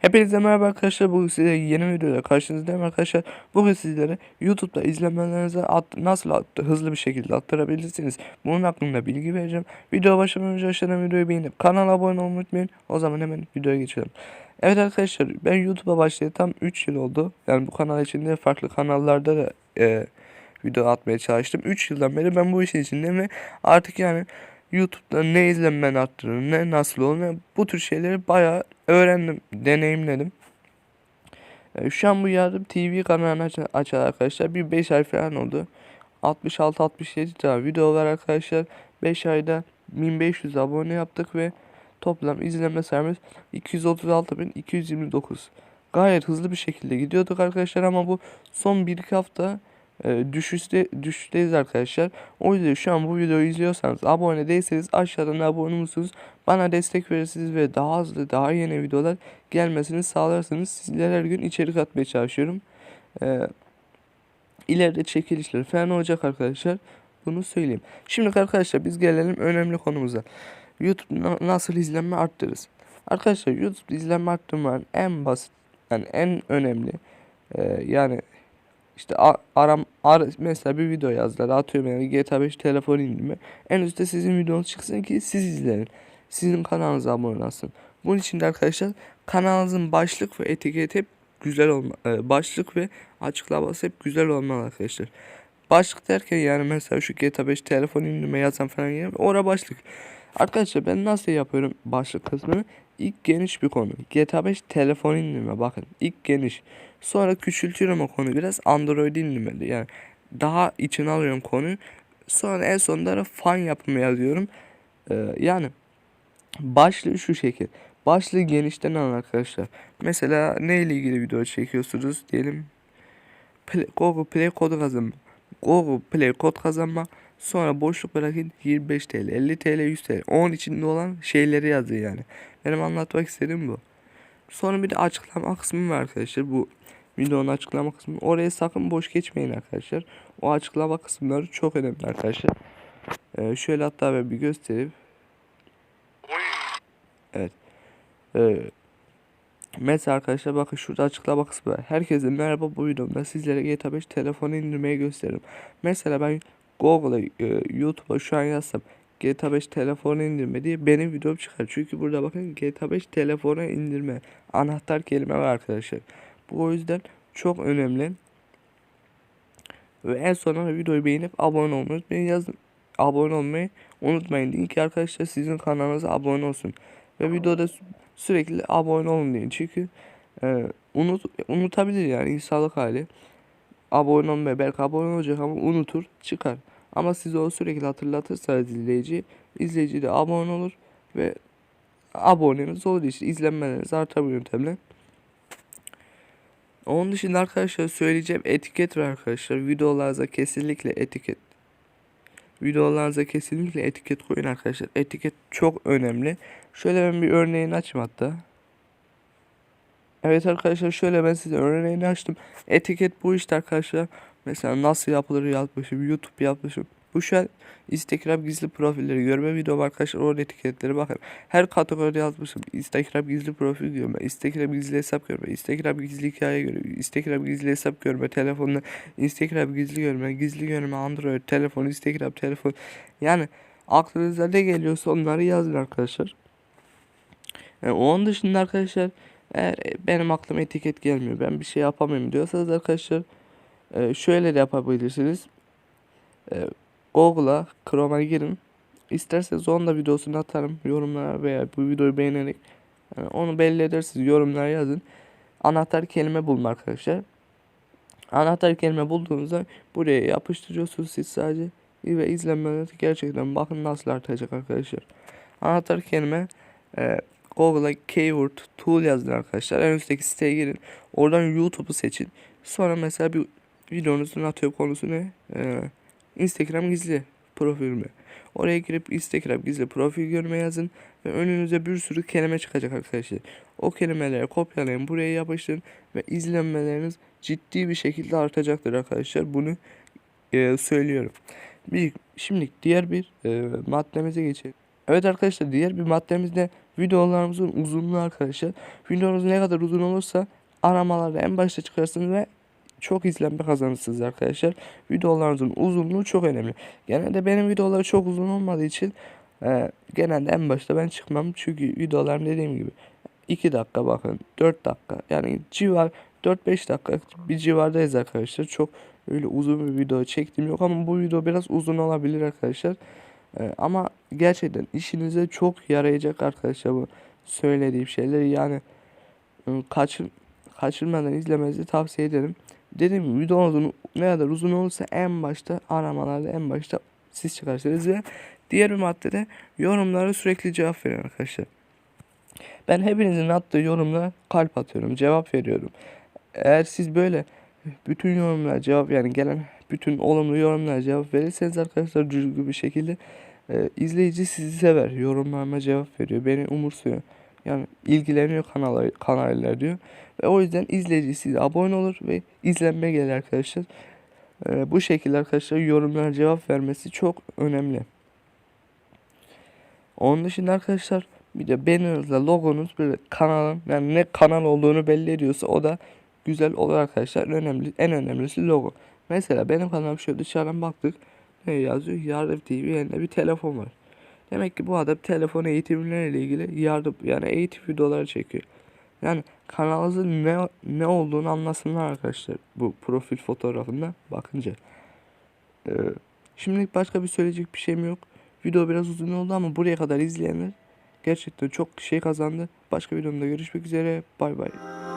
Hepinize merhaba arkadaşlar. Bugün size yeni videoda karşınızdayım arkadaşlar. Bugün sizlere YouTube'da izlemelerinizi at- nasıl at- hızlı bir şekilde attırabilirsiniz. Bunun hakkında bilgi vereceğim. Video başlamadan önce aşağıdan videoyu beğenip kanala abone olmayı unutmayın. O zaman hemen videoya geçelim. Evet arkadaşlar ben YouTube'a başlayalı tam 3 yıl oldu. Yani bu kanal içinde farklı kanallarda da e, video atmaya çalıştım. 3 yıldan beri ben bu işin içindeyim ve artık yani YouTube'da ne izlenmen arttırır, ne nasıl olur, ne bu tür şeyleri bayağı öğrendim, deneyimledim. E, şu an bu yardım TV kanalını aç açar arkadaşlar. Bir 5 ay falan oldu. 66-67 tane video var arkadaşlar. 5 ayda 1500 abone yaptık ve toplam izlenme sayımız 236.229. Gayet hızlı bir şekilde gidiyorduk arkadaşlar ama bu son 1-2 hafta e, düşüşte düşüşteyiz arkadaşlar. O yüzden şu an bu videoyu izliyorsanız abone değilseniz aşağıdan abone musunuz? Bana destek verirsiniz ve daha hızlı daha yeni videolar gelmesini sağlarsınız. Sizlere her gün içerik atmaya çalışıyorum. Ee, ileride çekilişler falan olacak arkadaşlar. Bunu söyleyeyim. Şimdi arkadaşlar biz gelelim önemli konumuza. YouTube na- nasıl izlenme arttırırız? Arkadaşlar YouTube izlenme arttırmanın en basit yani en önemli e, yani işte aram ar mesela bir video yazdılar atıyorum yani GTA 5 telefon indirme. En üstte sizin videonuz çıksın ki siz izleyin. Sizin kanalınıza abone olsun. Bunun için de arkadaşlar kanalınızın başlık ve etiketi hep güzel olma e, başlık ve açıklaması hep güzel olmalı arkadaşlar. Başlık derken yani mesela şu GTA 5 telefon indirme yazan falan yer ora başlık. Arkadaşlar ben nasıl yapıyorum başlık kısmını? İlk geniş bir konu. GTA 5 telefon indirme bakın. ilk geniş. Sonra küçültüyorum o konuyu biraz Android indirmeli yani. Daha içine alıyorum konuyu. Sonra en sonunda da fan yapımı yazıyorum. Ee, yani başlığı şu şekil. Başlığı genişten alın arkadaşlar. Mesela neyle ilgili video çekiyorsunuz diyelim. Play, Google Play kodu kazanma. Google Play kod kazanma. Sonra boşluk bırakın 25 TL, 50 TL, 100 TL. Onun içinde olan şeyleri yazın yani. Benim anlatmak istediğim bu. Sonra bir de açıklama kısmı var arkadaşlar. Bu videonun açıklama kısmı. Oraya sakın boş geçmeyin arkadaşlar. O açıklama kısımları çok önemli arkadaşlar. Ee, şöyle hatta ben bir göstereyim. Evet. Ee, mesela arkadaşlar bakın şurada açıklama kısmı var. Herkese merhaba bu videomda sizlere GTA 5 telefonu indirmeyi gösteririm. Mesela ben Google'a e, YouTube'a şu an yazsam GTA 5 telefonu indirme diye benim videom çıkar. Çünkü burada bakın GTA 5 telefonu indirme anahtar kelime var arkadaşlar. Bu o yüzden çok önemli. Ve en sonunda videoyu beğenip abone olmayı unutmayın. Yazın. Abone olmayı unutmayın. Deyin ki arkadaşlar sizin kanalınıza abone olsun. Ve videoda sü- sürekli abone olun deyin. Çünkü e, unut, unutabilir yani insanlık hali. Abone olmaya belki abone olacak ama unutur çıkar. Ama siz o sürekli hatırlatırsanız izleyici, izleyici de abone olur ve aboneniz olur işte izlenmeleriniz artar bu yöntemle. Onun dışında arkadaşlar söyleyeceğim etiket var arkadaşlar. Videolarınıza kesinlikle etiket videolarınıza kesinlikle etiket koyun arkadaşlar. Etiket çok önemli. Şöyle ben bir örneğini açayım hatta. Evet arkadaşlar şöyle ben size örneğini açtım. Etiket bu işte arkadaşlar. Mesela nasıl yapılır yazmışım. YouTube yapmışım. Bu şu an Instagram gizli profilleri görme videom arkadaşlar. Orada etiketleri bakın. Her kategoride yazmışım. Instagram gizli profil görme. Instagram gizli hesap görme. Instagram gizli hikaye görme. Instagram gizli hesap görme. Telefonla Instagram gizli görme. Gizli görme. Android telefon. Instagram telefon. Yani aklınıza ne geliyorsa onları yazın arkadaşlar. Yani onun dışında arkadaşlar eğer benim aklıma etiket gelmiyor ben bir şey yapamıyorum diyorsanız arkadaşlar e, şöyle de yapabilirsiniz. E, Google'a Chrome'a girin. İsterseniz onun da videosunu atarım yorumlara veya bu videoyu beğenerek yani onu belli edersiniz yorumlara yazın. Anahtar kelime bulma arkadaşlar. Anahtar kelime bulduğunuzda buraya yapıştırıyorsunuz siz sadece ve izlenmeleri gerçekten bakın nasıl artacak arkadaşlar. Anahtar kelime e, Google'a keyword tool yazın arkadaşlar. En üstteki siteye girin. Oradan YouTube'u seçin. Sonra mesela bir videonuzun atıyorum konusu ne? Ee, Instagram gizli profil mi? Oraya girip Instagram gizli profil görme yazın ve önünüze bir sürü kelime çıkacak arkadaşlar. O kelimeleri kopyalayın buraya yapıştırın ve izlenmeleriniz ciddi bir şekilde artacaktır arkadaşlar. Bunu e, söylüyorum. Bir, şimdi diğer bir e, maddemize geçelim. Evet arkadaşlar diğer bir maddemiz de videolarımızın uzunluğu arkadaşlar. Videonuz ne kadar uzun olursa aramalarda en başta çıkarsınız ve çok izlenme kazanırsınız arkadaşlar. Videolarınızın uzunluğu çok önemli. Genelde benim videolar çok uzun olmadığı için e, genelde en başta ben çıkmam. Çünkü videolarım dediğim gibi 2 dakika bakın 4 dakika yani civar 4-5 dakika bir civardayız arkadaşlar. Çok öyle uzun bir video çektim yok ama bu video biraz uzun olabilir arkadaşlar. Ee, ama gerçekten işinize çok yarayacak arkadaşlar bu söylediğim şeyler yani ıı, kaçır, kaçırmadan izlemenizi tavsiye ederim. Dediğim gibi videonuzun ne kadar uzun olursa en başta aramalarda en başta siz çıkarsınız ve diğer bir maddede yorumlara sürekli cevap verin arkadaşlar. Ben hepinizin attığı yorumlara kalp atıyorum, cevap veriyorum. Eğer siz böyle bütün yorumlara cevap yani gelen bütün olumlu yorumlara cevap verirseniz arkadaşlar düzgün bir şekilde e, izleyici sizi sever. Yorumlarıma cevap veriyor. Beni umursuyor. Yani ilgileniyor kanal kanallar diyor. Ve o yüzden izleyici size abone olur ve izlenme gelir arkadaşlar. E, bu şekilde arkadaşlar yorumlara cevap vermesi çok önemli. Onun dışında arkadaşlar bir de banner'la logonuz böyle kanalın yani ne kanal olduğunu belli ediyorsa o da güzel olur arkadaşlar. Önemli en önemlisi logo. Mesela benim kanalım şöyle dışarıdan baktık. Ne yazıyor? Yardım TV yerine bir telefon var. Demek ki bu adam telefon eğitimleriyle ilgili yardım yani eğitim videoları çekiyor. Yani kanalınızın ne ne olduğunu anlasınlar arkadaşlar bu profil fotoğrafında bakınca. Ee, şimdilik başka bir söyleyecek bir şeyim yok. Video biraz uzun oldu ama buraya kadar izleyenler gerçekten çok şey kazandı. Başka videomda görüşmek üzere. Bay bay.